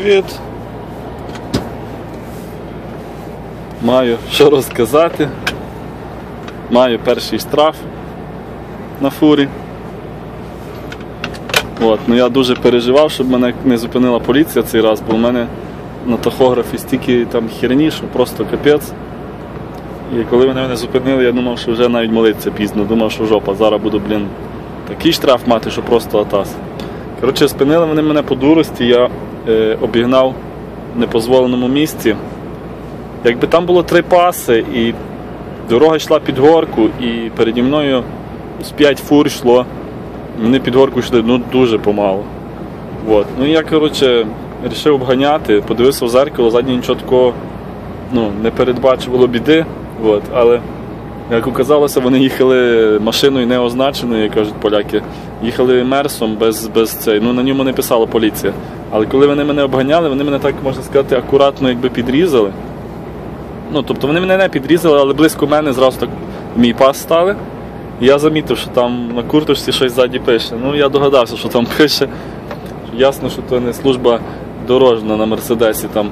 привіт. Маю що розказати. Маю перший штраф на фурі. От, ну я дуже переживав, щоб мене не зупинила поліція цей раз, бо в мене на тахографі стільки там херні, що просто капець. І коли вони мене зупинили, я думав, що вже навіть молитися пізно, думав, що жопа, зараз буду, блін, такий штраф мати, що просто атас. Коротше, спинили вони мене по дурості, я е, обігнав в непозволеному місці. Якби там було три паси, і дорога йшла під горку, і переді мною з п'ять фур йшло. Вони під горку йшли ну, дуже помало. От. Ну я, коротше, вирішив обганяти, подивився в зеркало, заднє нічого такого ну, не передбачувало біди. От. Але, як оказалося, вони їхали машиною не означеною, як кажуть поляки. Їхали мерсом без, без цей. Ну, на ньому не писала поліція. Але коли вони мене обганяли, вони мене так, можна сказати, акуратно якби підрізали. Ну, тобто вони мене не підрізали, але близько мене зразу так мій пас стали. І я замітив, що там на курточці щось ззаді пише. Ну, я догадався, що там пише. Ясно, що це не служба дорожна на Мерседесі, там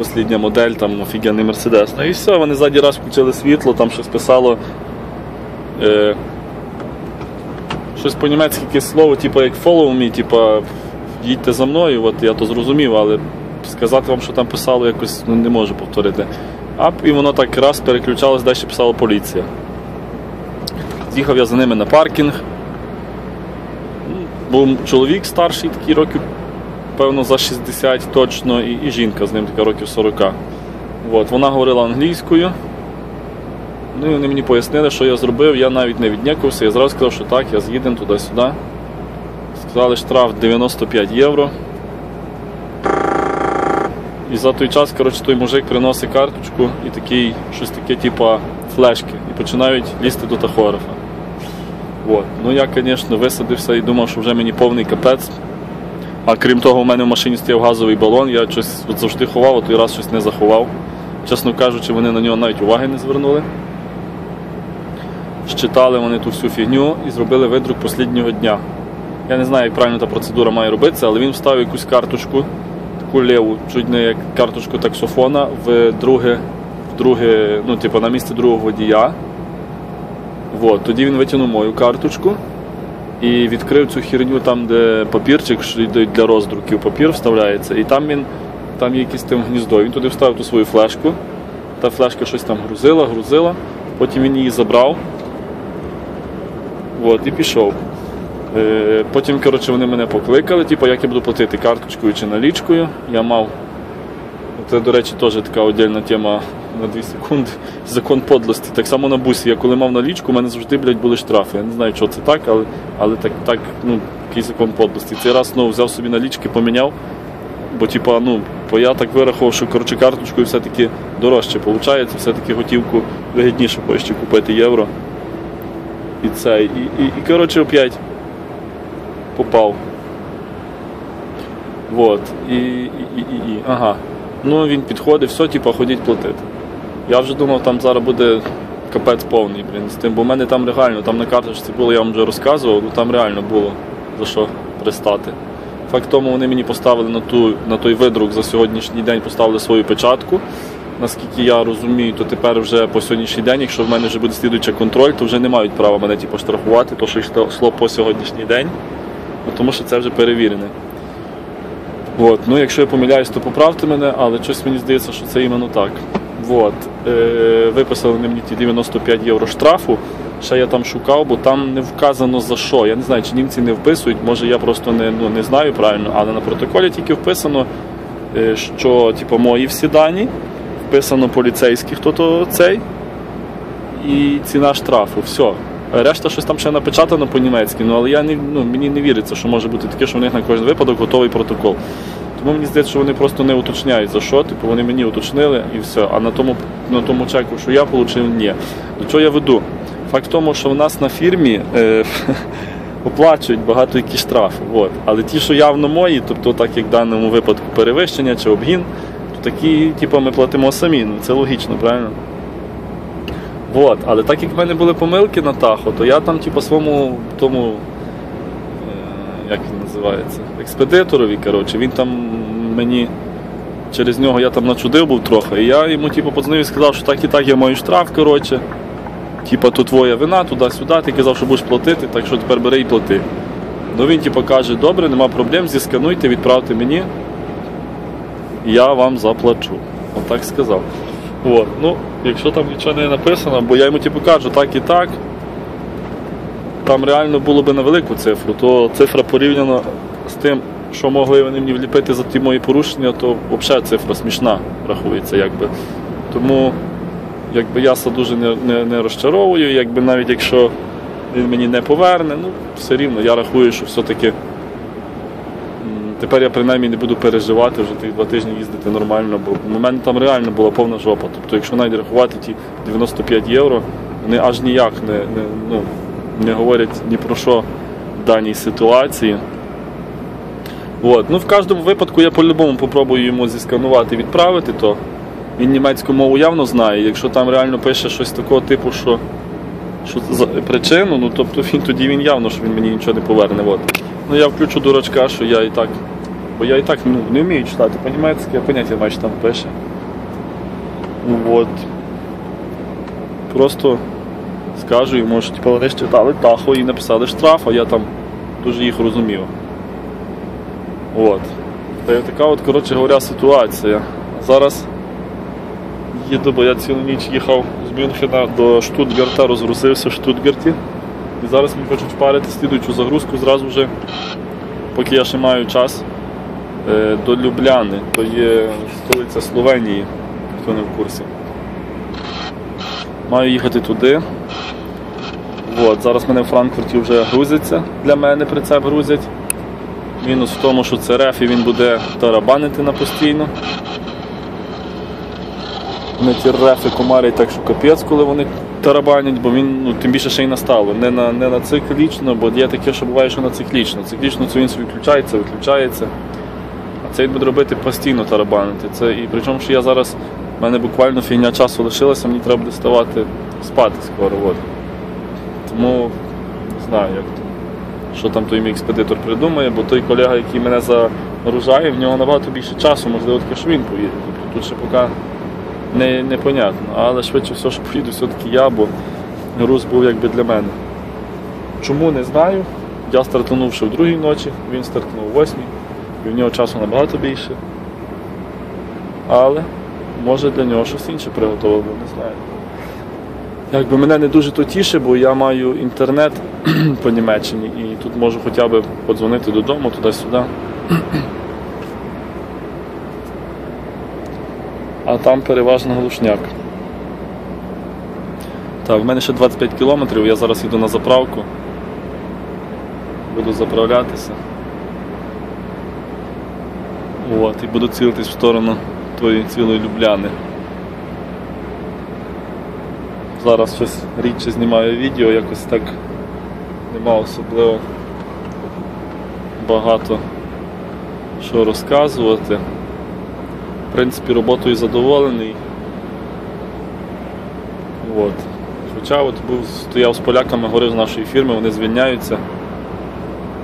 послідня модель, там офігенний Мерседес. Ну і все, вони ззаді раз включили світло, там щось писало. Е, щось по-німецьки якесь слово, типу як follow me, типу їдьте за мною, от я то зрозумів, але сказати вам, що там писало, якось ну, не можу повторити. А і воно так раз переключалось, далі писала поліція. З'їхав я за ними на паркінг. Був чоловік старший, такий років, певно, за 60 точно, і, і жінка з ним така років 40. От, вона говорила англійською. Ну і вони мені пояснили, що я зробив, я навіть не віднякувався, я зразу сказав, що так, я з'їдем туди-сюди. Сказали штраф 95 євро. І за той час коротше, той мужик приносить карточку і такий, щось таке, типа флешки, і починають лізти до тахографа. От. Ну я, звісно, висадився і думав, що вже мені повний капець. А крім того, у мене в машині стояв газовий балон, я щось завжди ховав, а той раз щось не заховав. Чесно кажучи, вони на нього навіть уваги не звернули. Щитали вони ту всю фігню і зробили видрук останнього дня. Я не знаю, як правильно та процедура має робитися, але він вставив якусь карточку, таку ліву, чуть не як карточку таксофона в друге, в друге ну, типу, на місце другого водія. От, тоді він витягнув мою карточку і відкрив цю херню там, де папірчик що для роздруків, папір вставляється, і там він там є якесь там гніздо. Він туди вставив ту свою флешку. Та флешка щось там грузила, грузила, потім він її забрав. От, і пішов. Е, Потім коротше, вони мене покликали, типу, як я буду платити карточкою чи налічкою. Я мав. Це, до речі, теж така отдельна тема на 2 секунди. Закон подлості. Так само на бусі. Я коли мав налічку, у мене завжди блядь, були штрафи. Я не знаю, що це так, але але так, так ну, який закон подлості. Цей раз ну, взяв собі налічки, поміняв. Бо типа, ну, бо я так вирахував, що коротше, карточкою все-таки дорожче виходить, все-таки готівку вигідніше хоче купити євро. І це. І, і, і коротше, опять попав. Вот. І, і, і, і. Ага. Ну він підходить, все, типу, ходіть платити. Я вже думав, там зараз буде капець повний, блін, з тим, бо в мене там реально, там на карточці було, я вам вже розказував, ну там реально було за що пристати. Факт тому вони мені поставили на ту, на той видрук за сьогоднішній день поставили свою печатку. Наскільки я розумію, то тепер вже по сьогоднішній день, якщо в мене вже буде слідуючий контроль, то вже не мають права мене типу, штрафувати, то що йшло по сьогоднішній день, ну, тому що це вже перевірене. От. Ну, Якщо я помиляюсь, то поправте мене, але щось мені здається, що це іменно так. От. Е, Виписали мені ті 95 євро штрафу. Ще я там шукав, бо там не вказано за що. Я не знаю, чи німці не вписують, може я просто не ну, не знаю правильно, але на протоколі тільки вписано, е, що типу, мої всі дані, вписано поліцейський, хто то цей, і ціна штрафу. Все. Решта щось там ще напечатано по-німецьки, ну але я не, ну, мені не віриться, що може бути таке, що в них на кожен випадок готовий протокол. Тому мені здається, що вони просто не уточняють за що, типу вони мені уточнили і все. А на тому на тому чеку, що я отримав, ні. До чого я веду? Факт в тому, що в нас на фірмі е, оплачують багато які штрафи. От. Але ті, що явно мої, тобто, так як в даному випадку перевищення чи обгін, то такі типу, ми платимо самі. Ну, Це логічно, правильно? Вот. Але так як в мене були помилки на Тахо, то я там типу, своєму тому, е, як він називається, експедиторові, коротше, він там мені через нього я там начудив був трохи. І я йому типу, подзвонив і сказав, що так і так я маю штраф, коротше. Типа, то твоя вина, туди-сюди, ти казав, що будеш платити, так що тепер бери і плати. Ну він типу, каже, добре, нема проблем, зіскануйте, відправте мені, я вам заплачу. Отак сказав. От. Ну, якщо там нічого не написано, бо я йому типу кажу, так і так. Там реально було би на велику цифру, то цифра порівняно тим, що могли вони мені вліпити за ті мої порушення, то взагалі цифра смішна рахується. якби. Тому якби я це дуже не, не, не розчаровую, якби навіть якщо він мені не поверне, ну все рівно я рахую, що все-таки тепер я принаймні не буду переживати вже тих два тижні їздити нормально, бо в мене там реально була повна жопа. Тобто, якщо навіть рахувати ті 95 євро, вони аж ніяк не, не, ну, не говорять ні про що в даній ситуації. От. Ну, в кожному випадку я по-любому попробую йому зісканувати, відправити, то він німецьку мову явно знає. Якщо там реально пише щось такого типу, що, що за причину, ну тобто він тоді він явно, що він мені нічого не поверне. От. Ну я включу дурачка, що я і так. Бо я і так ну, не вмію читати, по-німецьки, я поняття що там пише. От. Просто скажу йому, що типу, вони ж читали тахо і написали штраф, а я там дуже їх розумів. От. Та й така от, коротше говоря, ситуація. Зараз їду, бо я цілу ніч їхав з Мюнхена до Штутгарта, розгрузився в Штутгарті. І зараз мені хочуть впарити слідуючу загрузку зразу вже, поки я ще маю час, е, до Любляни, то є столиця Словенії, хто не в курсі. Маю їхати туди. От, зараз мене в Франкфурті вже грузиться, для мене прицеп грузять. Мінус в тому, що це реф і він буде тарабанити на постійно. Вони ті рефи комарять так, що капець, коли вони тарабанять, бо він ну, тим більше ще й наставив. Не на, не на циклічно, бо є таке, що буває, що на циклічно. Циклічно це він собі включається, виключається. А це він буде робити постійно тарабанити. Це, і причому, що я зараз, в мене буквально фігня часу лишилася, мені треба буде ставати спати скоро. От. Тому не знаю, як то. Що там той мій експедитор придумає, бо той колега, який мене загружає, в нього набагато більше часу, можливо, таке, що він поїде. Тобто Тут ще поки не, непонятно. Але швидше все, що поїду все-таки я, бо груз був якби для мене. Чому не знаю. Я стартанув ще в другій ночі, він стартанув в восьмій, і в нього часу набагато більше. Але може для нього щось інше приготували, не знаю. Якби мене не дуже то тішить, бо я маю інтернет по Німеччині і тут можу хоча б подзвонити додому, туди-сюди. А там переважно глушняк. Так, в мене ще 25 кілометрів, я зараз йду на заправку. Буду заправлятися. От, і буду цілитись в сторону тої цілої Любляни. Зараз щось рідше знімаю відео, якось так нема особливо багато що розказувати. В принципі, роботою задоволений. От. Хоча от був, стояв з поляками, говорив з нашої фірми, вони звільняються,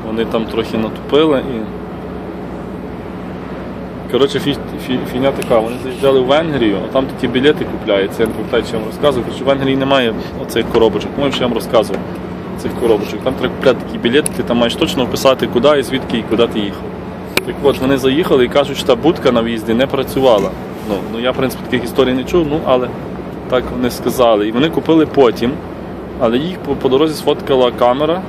вони там трохи натупили і. Коротше, фі, фі, фігня така, вони заїжджали в Венгрію, а там такі білети купляються, я не пам'ятаю, чи я вам розказував. Коротше, в Венгрії немає оцих коробочок, тому що я вам розказував цих коробочок. Там треба купляти такі білети, ти там маєш точно вписати, куди і звідки і куди ти їхав. Так от вони заїхали і кажуть, що та будка на в'їзді не працювала. Ну, ну я, в принципі, таких історій не чув, ну але так вони сказали. І вони купили потім, але їх по, по дорозі сфоткала камера,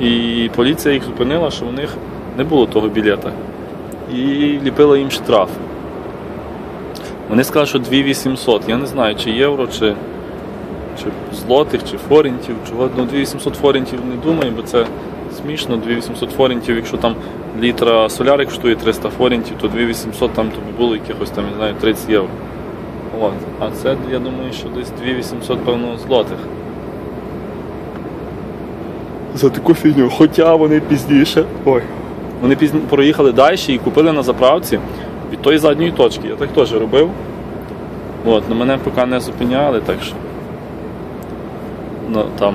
і поліція їх зупинила, що у них не було того білета. І ліпила їм штраф. Вони сказали, що 2800. Я не знаю, чи євро, чи, чи злотих, чи форінтів. Чого ну, 2800 форінтів не думаю, бо це смішно. 2800 форінтів, якщо там літра соляри коштує 300 форінтів, то 2800 там тобі було якихось там, не знаю, 30 євро. От. А це, я думаю, що десь 2800, певно, злотих. За таку фігню, хоча вони пізніше. Ой. Вони пізні проїхали далі і купили на заправці від тої задньої точки. Я так теж робив. От, але мене поки не зупиняли, так що ну, там.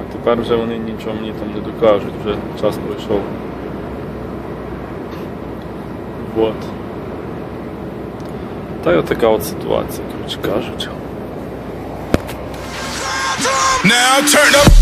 А тепер вже вони нічого мені там не докажуть, вже час пройшов. От. Та й отака от ситуація, коротше кажучи. Now turn up.